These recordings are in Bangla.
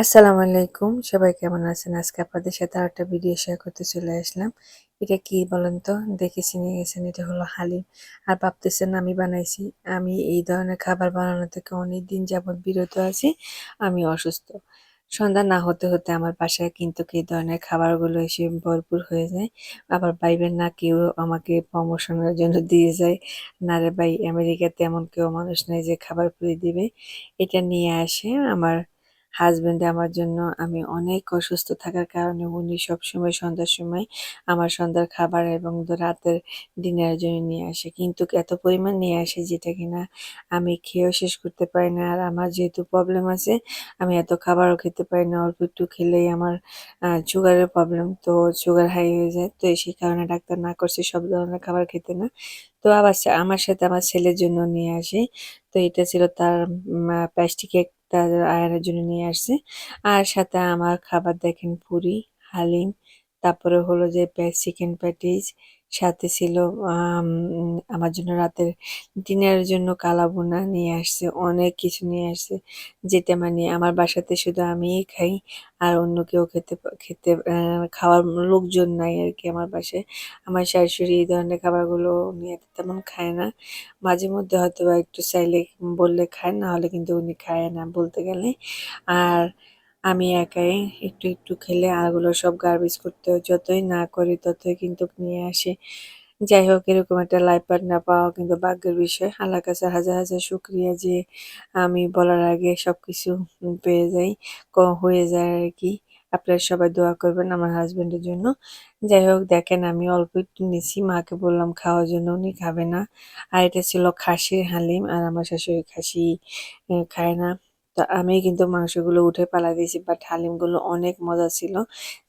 আসসালামু আলাইকুম। সবাই কেমন আছেন? আজকে আপনাদের সাথে আর একটা ভিডিও শেয়ার করতে চলে আসলাম। এটা কি বলেন তো? দেখে চিনে গেছেন, এটা হলো হালিম। আর ভাবতেছেন আমি বানাইছি। আমি এই ধরনের খাবার বানানো থেকে অনেক দিন যাবৎ বিরত আছি, আমি অসুস্থ। সন্ধ্যা না হতে হতে আমার বাসায় কিন্তু এই ধরনের খাবারগুলো এসে ভরপুর হয়ে যায়। আবার ভাইবেন না, কেউ আমাকে প্রমোশনের জন্য দিয়ে যায়। না রে ভাই, আমেরিকাতে এমন কেউ মানুষ নেই যে খাবার ফ্রি দিবে। এটা নিয়ে আসে আমার হাজবেন্ড আমার জন্য আমি অনেক অসুস্থ থাকার কারণে উনি সবসময় সন্ধ্যার সময় আমার সন্ধ্যার খাবার এবং রাতের ডিনারের জন্য নিয়ে আসে। কিন্তু এত পরিমাণ নিয়ে আসে যেটা কিনা আমি খেয়েও শেষ করতে পারি না। আর আমার যেহেতু প্রবলেম আছে, আমি এত খাবারও খেতে পারি না। অল্প একটু খেলেই আমার সুগারের প্রবলেম তো সুগার হাই হয়ে যায়। তো সেই কারণে ডাক্তার না করছে সব ধরনের খাবার খেতে না। তো আবার আমার সাথে আমার ছেলের জন্য নিয়ে আসে। তো এটা ছিল তার প্লাস্টিক তার আয়ের জন্য নিয়ে আসছে। আর সাথে আমার খাবার দেখেন পুরি হালিম তারপরে হলো যে চিকেন প্যাটিস সাথে ছিল আমার জন্য রাতের ডিনারের জন্য কালাবোনা নিয়ে আসছে, অনেক কিছু নিয়ে আসছে, যেটা মানে আমার বাসাতে শুধু আমিই খাই আর অন্য কেউ খেতে খেতে খাওয়ার লোকজন নাই আর কি আমার বাসায়। আমার শাশুড়ি এই ধরনের খাবারগুলো নিয়ে তেমন খায় না। মাঝে মধ্যে হয়তো বা একটু চাইলে বললে খায়, না হলে কিন্তু উনি খায় না বলতে গেলে। আর আমি একাই একটু একটু খেলে আরগুলো সব গার্বেজ করতে যতই না করি ততই কিন্তু নিয়ে আসে। যাই হোক, এরকম একটা লাইফ পার্টনার পাওয়া কিন্তু ভাগ্যের বিষয়। আল্লাহ কাছে হাজার হাজার শুক্রিয়া যে আমি বলার আগে সব কিছু পেয়ে যাই, ক, হয়ে যায় আর কি। আপনারা সবাই দোয়া করবেন আমার হাজব্যান্ডের জন্য। যাই হোক, দেখেন আমি অল্প একটু নিছি। মাকে বললাম খাওয়ার জন্য, উনি খাবে না। আর এটা ছিল খাসির হালিম, আর আমার শাশুড়ি খাসি খায় না। তো আমি কিন্তু মাংসগুলো উঠে পালা দিয়েছি বাট হালিমগুলো অনেক মজা ছিল।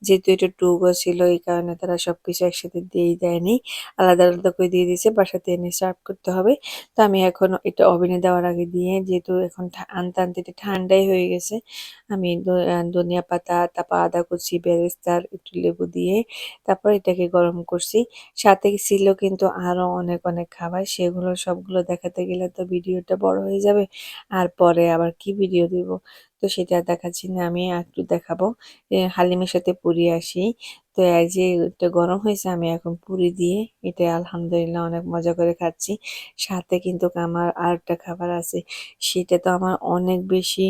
যেহেতু এটা টুগো ছিল, এই কারণে তারা সব কিছু একসাথে দিয়েই দেয়নি। আলাদা আলাদা করে দিয়ে দিয়েছে, বাসাতে এনে সার্ভ করতে হবে। তো আমি এখন এটা ওভেনে দেওয়ার আগে দিয়ে, যেহেতু এখন আনতে আনতে এটা ঠান্ডাই হয়ে গেছে, আমি ধনিয়া পাতা, তারপর আদা কুচি, বেরেস্তার একটু লেবু দিয়ে তারপর এটাকে গরম করছি। সাথে ছিল কিন্তু আরও অনেক অনেক খাবার, সেগুলো সবগুলো দেখাতে গেলে তো ভিডিওটা বড় হয়ে যাবে। আর পরে আবার কি ভিডিও দিব। তো সেটা দেখাচ্ছি না আমি একটু দেখাবো। হালিমের সাথে পুরি আসি। তো এই যে এটা গরম হয়েছে, আমি এখন পুরি দিয়ে এটা আলহামদুলিল্লাহ অনেক মজা করে খাচ্ছি। সাথে কিন্তু আমার আরেকটা খাবার আছে, সেটা তো আমার অনেক বেশি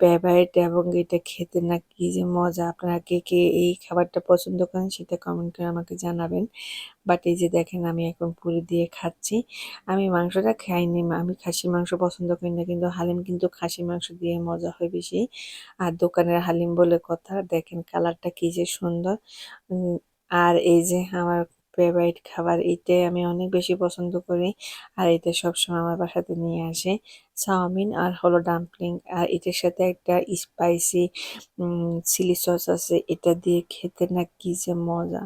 ফেভারিট এবং এটা খেতে না কি যে মজা। আপনারা কে কে এই খাবারটা পছন্দ করেন সেটা কমেন্ট করে আমাকে জানাবেন। বাট এই যে দেখেন, আমি এখন পুরি দিয়ে খাচ্ছি। আমি মাংসটা খাইনি, আমি খাসির মাংস পছন্দ করি না, কিন্তু হালিম কিন্তু খাসির মাংস দিয়ে মজা হয় বেশি। আর দোকানের হালিম বলে কথা, দেখেন কালারটা কি যে সুন্দর। আর এই যে আমার ফেভারিট খাবার এইটাই আমি অনেক বেশি পছন্দ করি। আর এটা সবসময় আমার বাসাতে নিয়ে আসে চাউমিন আর হলো ডাম্পলিং আর এটার সাথে একটা স্পাইসি চিলি সস আছে। এটা দিয়ে খেতে না কি যে মজা।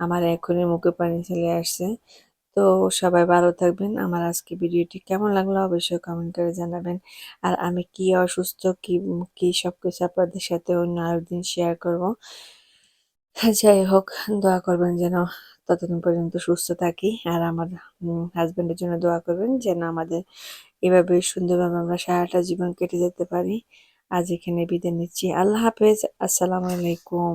আমার এখনই মুখে পানি চলে আসছে। তো সবাই ভালো থাকবেন। আমার আজকে ভিডিওটি কেমন লাগল অবশ্যই কমেন্ট করে জানাবেন। আর আমি কি অসুস্থ, কি কি সব কিছু আপনাদের সাথে অন্য আরেকদিন শেয়ার করব। যাই হোক, দোয়া করবেন যেন ততদিন পর্যন্ত সুস্থ থাকি। আর আমার হাজব্যান্ডের জন্য দোয়া করবেন যেন আমাদের এভাবে সুন্দরভাবে আমরা সারাটা জীবন কেটে যেতে পারি। আজ এখানে বিদায় নিচ্ছি। আল্লাহ হাফেজ। আসসালামু আলাইকুম।